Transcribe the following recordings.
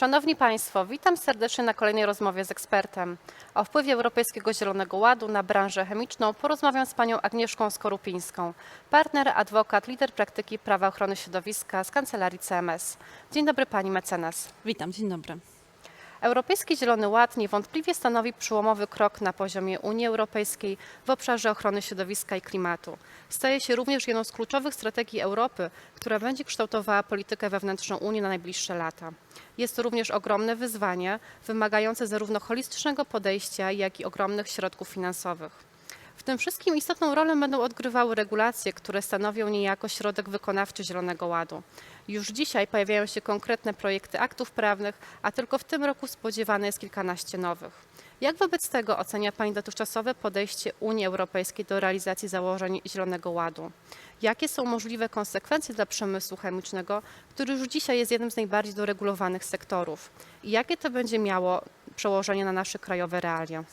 Szanowni Państwo, witam serdecznie na kolejnej rozmowie z ekspertem. O wpływie Europejskiego Zielonego Ładu na branżę chemiczną porozmawiam z panią Agnieszką Skorupińską, partner, adwokat, lider praktyki prawa ochrony środowiska z kancelarii CMS. Dzień dobry pani mecenas. Witam, dzień dobry. Europejski Zielony Ład niewątpliwie stanowi przełomowy krok na poziomie Unii Europejskiej w obszarze ochrony środowiska i klimatu. Staje się również jedną z kluczowych strategii Europy, która będzie kształtowała politykę wewnętrzną Unii na najbliższe lata. Jest to również ogromne wyzwanie, wymagające zarówno holistycznego podejścia, jak i ogromnych środków finansowych. W tym wszystkim istotną rolę będą odgrywały regulacje, które stanowią niejako środek wykonawczy Zielonego Ładu. Już dzisiaj pojawiają się konkretne projekty aktów prawnych, a tylko w tym roku spodziewane jest kilkanaście nowych. Jak wobec tego ocenia Pani dotychczasowe podejście Unii Europejskiej do realizacji założeń Zielonego Ładu? Jakie są możliwe konsekwencje dla przemysłu chemicznego, który już dzisiaj jest jednym z najbardziej doregulowanych sektorów? I jakie to będzie miało przełożenie na nasze krajowe realia?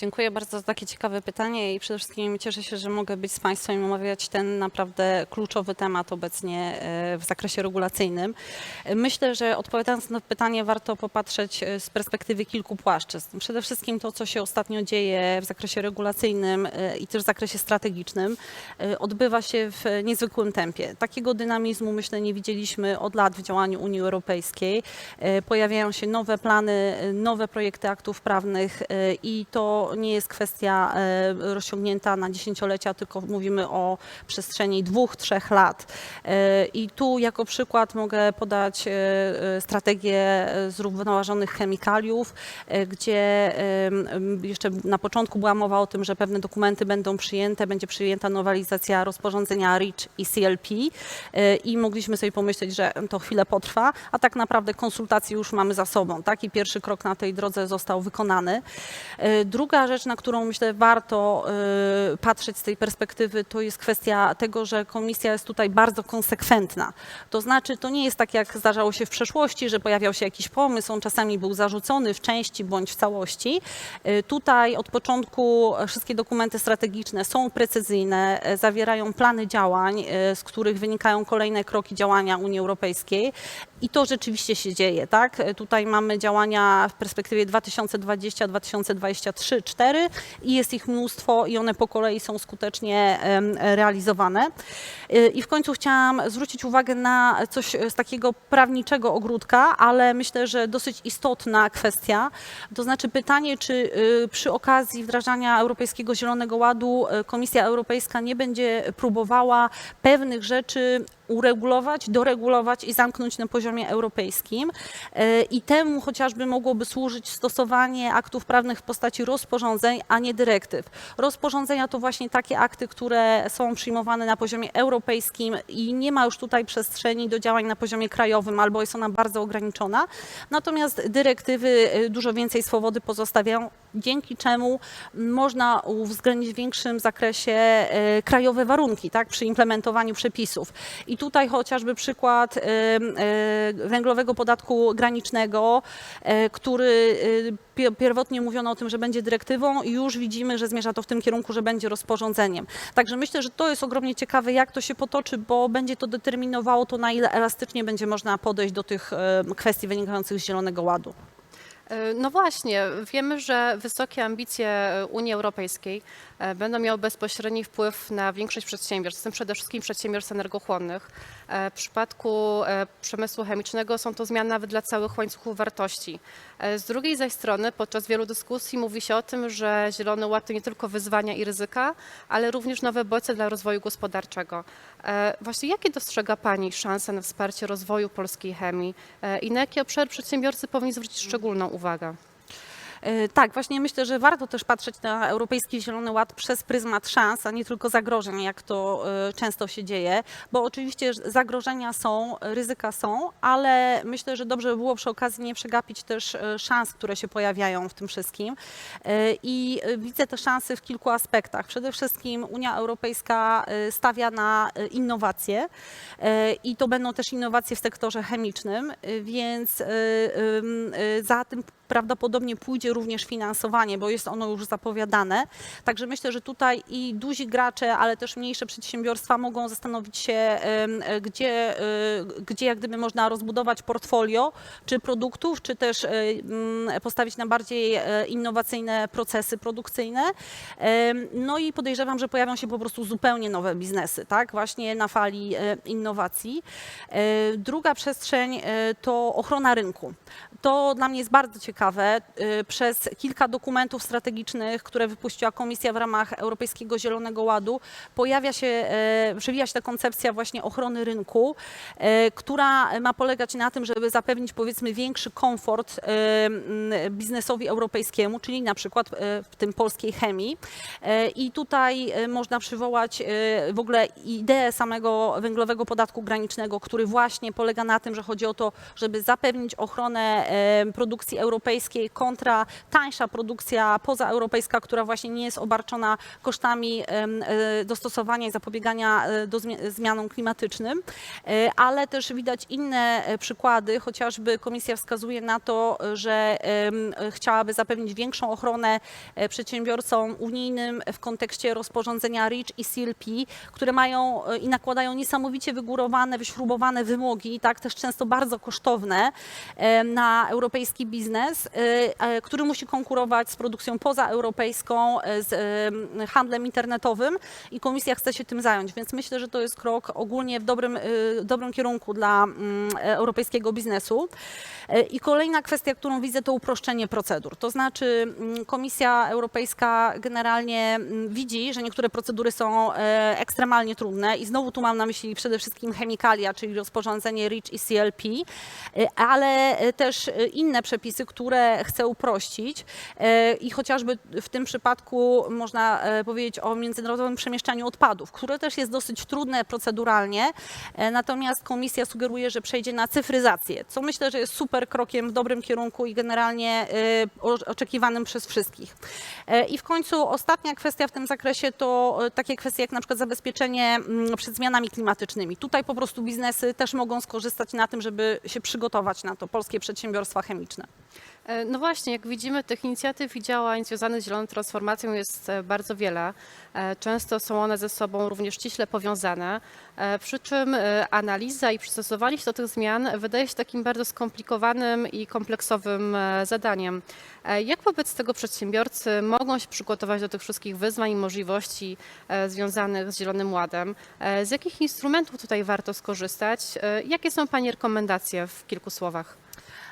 Dziękuję bardzo za takie ciekawe pytanie i przede wszystkim cieszę się, że mogę być z Państwem i omawiać ten naprawdę kluczowy temat obecnie e, w zakresie regulacyjnym. Myślę, że odpowiadając na pytanie warto popatrzeć e, z perspektywy kilku płaszczyzn. Przede wszystkim to, co się ostatnio dzieje w zakresie regulacyjnym e, i też w zakresie strategicznym odbywa się w niezwykłym tempie. Takiego dynamizmu myślę nie widzieliśmy od lat w działaniu Unii Europejskiej. Pojawiają się nowe plany, nowe projekty aktów prawnych i to nie jest kwestia e, rozciągnięta na dziesięciolecia, tylko mówimy o przestrzeni dwóch, trzech lat. E, I tu jako przykład mogę podać e, strategię zrównoważonych chemikaliów, gdzie jeszcze na początku była mowa o tym, że pewne dokumenty będą przyjęte, będzie przyjęta nowelizacja rozporządzenia REACH i CLP i mogliśmy sobie pomyśleć, że to chwilę potrwa, a tak naprawdę konsultacje już mamy za sobą. Taki pierwszy krok na tej drodze został wykonany. E, Druga rzecz, na którą myślę warto e, patrzeć z tej perspektywy, to jest kwestia tego, że komisja jest tutaj bardzo konsekwentna. To znaczy, to nie jest tak, jak zdarzało się w przeszłości, że pojawiał się jakiś pomysł, on czasami był zarzucony w części bądź w całości. E, Tutaj od początku wszystkie dokumenty strategiczne są precyzyjne, e, zawierają plany działań, z których wynikają kolejne kroki działania Unii Europejskiej. I to rzeczywiście się dzieje, tak? E, Tutaj mamy działania w perspektywie 2020-2023-2024 i jest ich mnóstwo i one po kolei są skutecznie realizowane. E, I w końcu chciałam zwrócić uwagę na coś z takiego prawniczego ogródka, ale myślę, że dosyć istotna kwestia. To znaczy pytanie, czy przy okazji wdrażania Europejskiego Zielonego Ładu Komisja Europejska nie będzie próbowała pewnych rzeczy uregulować, doregulować i zamknąć na poziomie europejskim. E, I temu chociażby mogłoby służyć stosowanie aktów prawnych w postaci rozporządzeń, a nie dyrektyw. Rozporządzenia to właśnie takie akty, które są przyjmowane na poziomie europejskim i nie ma już tutaj przestrzeni do działań na poziomie krajowym, albo jest ona bardzo ograniczona. Natomiast dyrektywy e, dużo więcej swobody pozostawiają, dzięki czemu można uwzględnić w większym zakresie e, krajowe warunki tak, przy implementowaniu przepisów. I tutaj chociażby przykład e, e, węglowego podatku granicznego, e, który pi- pierwotnie mówiono o tym, że będzie dyrektywą i już widzimy, że zmierza to w tym kierunku, że będzie rozporządzeniem. Także myślę, że to jest ogromnie ciekawe, jak to się potoczy, bo będzie to determinowało to, na ile elastycznie będzie można podejść do tych kwestii wynikających z Zielonego Ładu. No właśnie, wiemy, że wysokie ambicje Unii Europejskiej będą miały bezpośredni wpływ na większość przedsiębiorstw, w tym przede wszystkim przedsiębiorstw energochłonnych. E, W przypadku e, przemysłu chemicznego są to zmiany nawet dla całych łańcuchów wartości. E, Z drugiej zaś strony podczas wielu dyskusji mówi się o tym, że Zielony Ład to nie tylko wyzwania i ryzyka, ale również nowe bodźce dla rozwoju gospodarczego. E, Właśnie jakie dostrzega Pani szanse na wsparcie rozwoju polskiej chemii e, i na jakie obszary przedsiębiorcy powinni zwrócić szczególną uwagę? E, Tak, właśnie myślę, że warto też patrzeć na Europejski Zielony Ład przez pryzmat szans, a nie tylko zagrożeń, jak to e, często się dzieje, bo oczywiście że zagrożenia są, ryzyka są, ale myślę, że dobrze by było przy okazji nie przegapić też e, szans, które się pojawiają w tym wszystkim. I widzę te szanse w kilku aspektach. Przede wszystkim Unia Europejska stawia na innowacje i to będą też innowacje w sektorze chemicznym, więc za tym prawdopodobnie pójdzie również finansowanie, bo jest ono już zapowiadane. Także myślę, że tutaj i duzi gracze, ale też mniejsze przedsiębiorstwa mogą zastanowić się, gdzie, e, gdzie jak gdyby można rozbudować portfolio, czy produktów, czy też e, mm, postawić na bardziej e, innowacyjne procesy produkcyjne. No i podejrzewam, że pojawią się po prostu zupełnie nowe biznesy, tak? Właśnie na fali innowacji. Druga przestrzeń to ochrona rynku. To dla mnie jest bardzo ciekawe. Przez kilka dokumentów strategicznych, które wypuściła Komisja w ramach Europejskiego Zielonego Ładu, pojawia się, e, przewija się ta koncepcja właśnie ochrony rynku, e, która ma polegać na tym, żeby zapewnić powiedzmy większy komfort e, biznesowi europejskiemu, czyli na przykład w tym polskiej chemii. I tutaj można przywołać w ogóle ideę samego węglowego podatku granicznego, który właśnie polega na tym, że chodzi o to, żeby zapewnić ochronę produkcji europejskiej kontra tańsza produkcja pozaeuropejska, która właśnie nie jest obarczona kosztami e, dostosowania i zapobiegania e, do zmia- zmianom klimatycznym, E, ale też widać inne przykłady, chociażby komisja wskazuje na to, że chciałaby zapewnić większą ochronę przedsiębiorcom unijnym w kontekście rozporządzenia REACH i CLP, które mają i nakładają niesamowicie wygórowane, wyśrubowane wymogi, tak też często bardzo kosztowne na europejski biznes, e, który musi konkurować z produkcją pozaeuropejską, e, z e, handlem internetowym i komisja chce się tym zająć, więc myślę, że to jest krok ogólnie w dobrym, e, dobrym kierunku dla mm, europejskiego biznesu. I kolejna kwestia, którą widzę, to uproszczenie procedur. To znaczy mm, Komisja Europejska generalnie mm, widzi, że niektóre procedury są ekstremalnie trudne i znowu tu mam na myśli przede wszystkim chemikalia, czyli rozporządzenie REACH i CLP, ale też inne przepisy, które chcę uprościć E, i chociażby w tym przypadku można e, powiedzieć o międzynarodowym przemieszczaniu odpadów, które też jest dosyć trudne proceduralnie, e, natomiast komisja sugeruje, że przejdzie na cyfryzację, co myślę, że jest super krokiem w dobrym kierunku i generalnie oczekiwanym przez wszystkich. I w końcu ostatnia kwestia w tym zakresie to takie kwestie jak na przykład zabezpieczenie mm, przed zmianami klimatycznymi. Tutaj po prostu biznesy też mogą skorzystać na tym, żeby się przygotować na to, polskie przedsiębiorstwa chemiczne. E, No właśnie, jak widzimy, tych inicjatyw i działań związanych z zieloną transformacją jest e, bardzo wiele. E, Często są one ze sobą również ściśle powiązane, przy czym analiza i przystosowanie się do tych zmian wydaje się takim bardzo skomplikowanym i kompleksowym zadaniem. Jak wobec tego przedsiębiorcy mogą się przygotować do tych wszystkich wyzwań i możliwości związanych z Zielonym Ładem? Z jakich instrumentów tutaj warto skorzystać? Jakie są Pani rekomendacje w kilku słowach?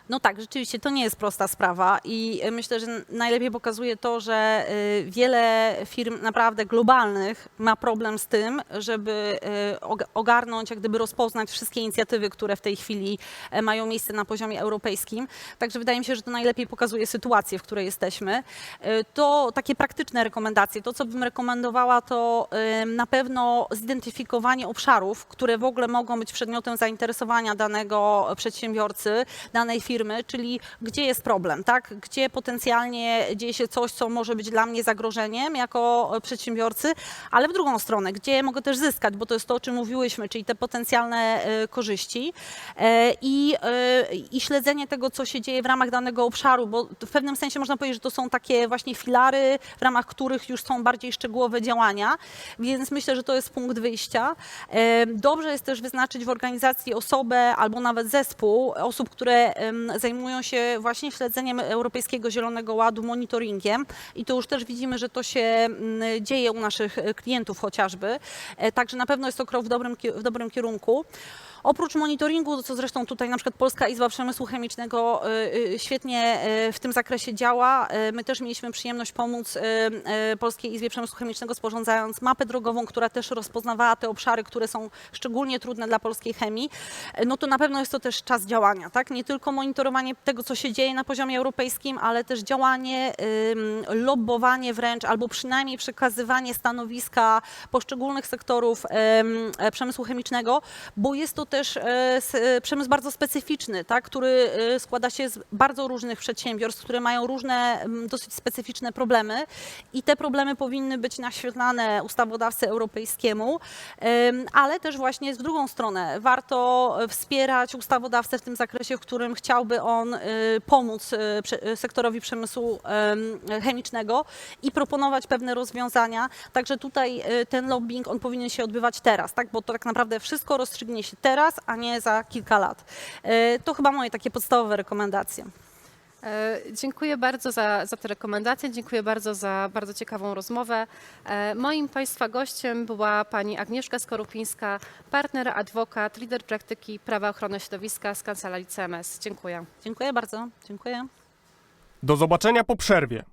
No tak, rzeczywiście to nie jest prosta sprawa i y, myślę, że najlepiej pokazuje to, że y, wiele firm naprawdę globalnych ma problem z tym, żeby og- ogarnąć, jak gdyby rozpoznać wszystkie inicjatywy, które w tej chwili e, mają miejsce na poziomie europejskim. Także wydaje mi się, że to najlepiej pokazuje sytuację, w której jesteśmy. To takie praktyczne rekomendacje. To, co bym rekomendowała, to na pewno zidentyfikowanie obszarów, które w ogóle mogą być przedmiotem zainteresowania danego przedsiębiorcy, danej firmy, czyli gdzie jest problem, tak? Gdzie potencjalnie dzieje się coś, co może być dla mnie zagrożeniem jako przedsiębiorcy, ale w drugą stronę, gdzie mogę też zyskać, bo to jest to, o czym mówiłyśmy, czyli te potencjalne e, korzyści E, i, e, i śledzenie tego, co się dzieje w ramach danego obszaru, bo w pewnym sensie można powiedzieć, że to są takie właśnie filary, w ramach których już są bardziej szczegółowe działania, więc myślę, że to jest punkt wyjścia. Dobrze jest też wyznaczyć w organizacji osobę albo nawet zespół osób, które zajmują się właśnie śledzeniem Europejskiego Zielonego Ładu, monitoringiem i to już też widzimy, że to się mm, dzieje u naszych e, klientów chociażby. E, Także na pewno jest to krok w dobrym, w dobrym kierunku. Oprócz monitoringu, co zresztą tutaj na przykład Polska Izba Przemysłu Chemicznego y, y, świetnie y, w tym zakresie działa. Y, My też mieliśmy przyjemność pomóc Polskiej Izbie Przemysłu Chemicznego sporządzając mapę drogową, która też rozpoznawała te obszary, które są szczególnie trudne dla polskiej chemii. Y, No to na pewno jest to też czas działania, tak? Nie tylko monitorowanie tego, co się dzieje na poziomie europejskim, ale też działanie, lobbowanie wręcz, albo przynajmniej przekazywanie stanowiska poszczególnych sektorów e, przemysłu chemicznego, bo jest to też e, e, przemysł bardzo specyficzny, tak, który składa się z bardzo różnych przedsiębiorstw, które mają różne dosyć specyficzne problemy i te problemy powinny być naświetlane ustawodawcy europejskiemu, em, ale też właśnie w drugą stronę warto wspierać ustawodawcę w tym zakresie, w którym chciałby miałby on y, pomóc y, y, sektorowi przemysłu em, chemicznego i proponować pewne rozwiązania. Także tutaj ten lobbying on powinien się odbywać teraz, tak? bo to tak naprawdę wszystko rozstrzygnie się teraz, a nie za kilka lat. To chyba moje takie podstawowe rekomendacje. E, Dziękuję bardzo za, za te rekomendacje, dziękuję bardzo za bardzo ciekawą rozmowę. E, Moim Państwa gościem była pani Agnieszka Skorupińska, partner, adwokat, lider praktyki prawa ochrony środowiska z Kancelarii CMS. Dziękuję. Dziękuję bardzo. Dziękuję. Do zobaczenia po przerwie.